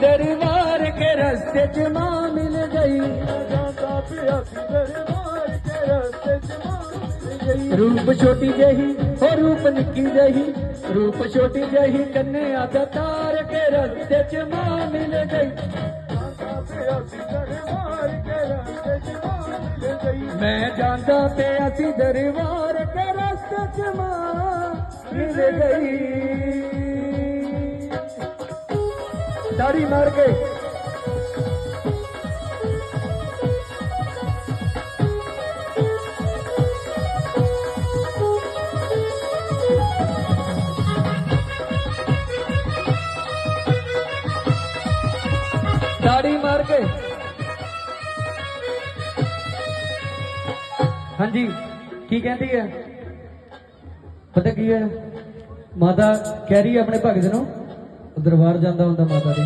ਦਰਬਾਰ ਕੇ ਰਸਤੇ ਚ ਮਾਂ ਮਿਲ ਗਈ ਜਾਂਦਾ ਪਿਆ ਸੀ ਦਰਬਾਰ ਕੇ ਰਸਤੇ ਚ ਮਾਂ ਮਿਲ ਗਈ ਰੂਪ ਛੋਟੀ ਜਹੀ ਹੋ ਰੂਪ ਨਿੱਕੀ ਜਹੀ ਰੂਪ ਛੋਟੀ ਜਹੀ ਕੰਨਿਆ ਦਾ ਤਾਰ ਕੇ ਰਸਤੇ ਚ ਮਾਂ ਮਿਲ ਗਈ ਜਾਂਦਾ ਤਾੜੀ ਮਾਰ ਕੇ ਤਾੜੀ ਮਾਰ ਕੇ ਹਾਂਜੀ ਕੀ ਕਹਿੰਦੀ ਹੈ ਪਤਾ ਕੀ ਹੈ ਮਾਤਾ ਕਹਿ ਰਹੀ ਹੈ ਆਪਣੇ ਭਗਤ ਨੂੰ ਦਰਬਾਰ ਜਾਂਦਾ ਹੁੰਦਾ ਮਾਤਾ ਦੇ।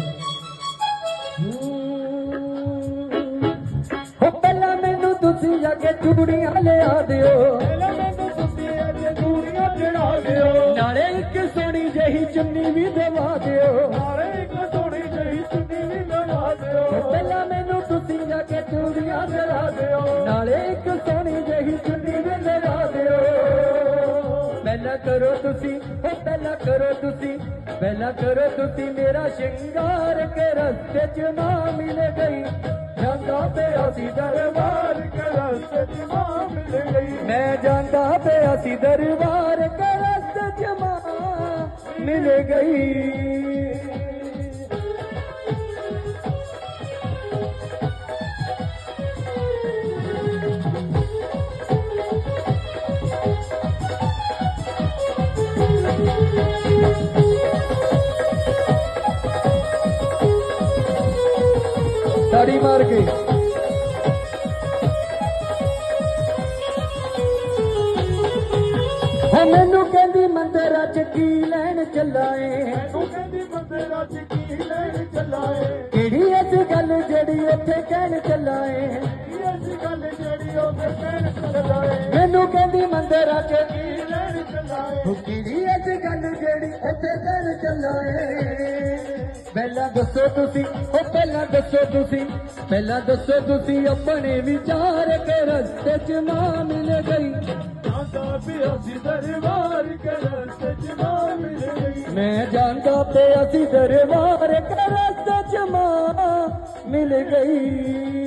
ਹੋ ਪਹਿਲਾਂ ਮੈਨੂੰ ਤੁਸੀਂ ਜਾ ਕੇ ਚੂੜੀਆਂ ਲਿਆ ਦਿਓ। ਪਹਿਲਾਂ ਮੈਨੂੰ ਤੁਸੀਂ ਅੱਜ ਦੂਰੀਆਂ ਚੜਾ ਦਿਓ। ਨਾਲੇ ਇੱਕ ਸੋਹਣੀ ਜਹੀ ਚੁੰਨੀ ਵੀ ਦਵਾ ਦਿਓ। ਨਾਲੇ ਇੱਕ ਥੋੜੀ ਜਿਹੀ ਚੁੰਨੀ ਵੀ ਲਵਾ ਦਿਓ। ਪਹਿਲਾਂ ਮੈਨੂੰ ਤੁਸੀਂ ਜਾ ਕੇ ਚੂੜੀਆਂ ਲਿਆ ਕਰੋ ਤੁਸੀਂ ਉਹ ਪਹਿਲਾਂ ਕਰੋ ਤੁਸੀਂ, ਪਹਿਲਾਂ ਕਰੋ ਤੁਸੀਂ ਮੇਰਾ ਸ਼ਿੰਗਾਰ ਕੇ ਰਸਤੇ 'ਚ ਮਾਂ ਮਿਲ ਗਈ। ਜਾਂਦਾ ਪਿਆ ਸੀ ਦਰਬਾਰ ਕੇ ਰਸਤੇ ਚ ਮਾਂ ਮਿਲ ਗਈ। ਮੈਂ ਜਾਂਦਾ ਪਿਆ ਸੀ ਦਰਬਾਰ ਕੇ ਰਸਤੇ 'ਚ ਮਾਂ ਮਿਲ ਗਈ। ਤਾੜੀ ਮਾਰ ਕੇ। ਹੋ ਮੈਨੂੰ ਕਹਿੰਦੀ ਮੰਦਰਾਂ 'ਚ ਕੀ ਲੈਣ ਚੱਲਾਏ ਮੈਨੂੰ ਕਹਿੰਦੀ ਮੰਦਿਰਾਂ ਚ ਕੀ ਲੈਣ ਚੱਲਾਏ ਕਿਹੜੀ ਐਸੀ ਗੱਲ ਜਿਹੜੀ ਉੱਥੇ ਕਹਿਣ ਚੱਲਾਏ ਕੀ ਐਸੀ ਗੱਲ ਜਿਹੜੀ ਉਹਦੇ ਕਹਿਣ ਚੱਲਾਏ ਮੈਨੂੰ ਕਹਿੰਦੀ ਮੰਦਰਾਂ 'ਚ ਕੀ ਲੈਣ ਚੱਲਾਏ ਗੱਲ ਜਿਹੜੀ ਉੱਥੇ ਕਹਿਣ ਚੱਲਾਏ ਪਹਿਲਾਂ ਦੱਸੋ ਤੁਸੀਂ ਉਹ ਪਹਿਲਾਂ ਦੱਸੋ ਤੁਸੀਂ ਪਹਿਲਾਂ ਦੱਸੋ ਤੁਸੀਂ ਆਪਣੇ ਵਿਚਾਰ ਕੇ ਰਸਤੇ 'ਚ ਮਾਂ ਮਿਲ ਗਈ। ਜਾਂਦਾ ਪਿਆ ਸੀ ਦਰਬਾਰ ਕੇ ਰਸਤੇ ਚ ਮਾਂ ਮਿਲ ਗਈ। ਮੈਂ ਜਾਂਦਾ ਪਿਆ ਸੀ ਦਰਬਾਰ ਕੇ ਰਸਤੇ 'ਚ ਮਾਂ ਮਿਲ ਗਈ।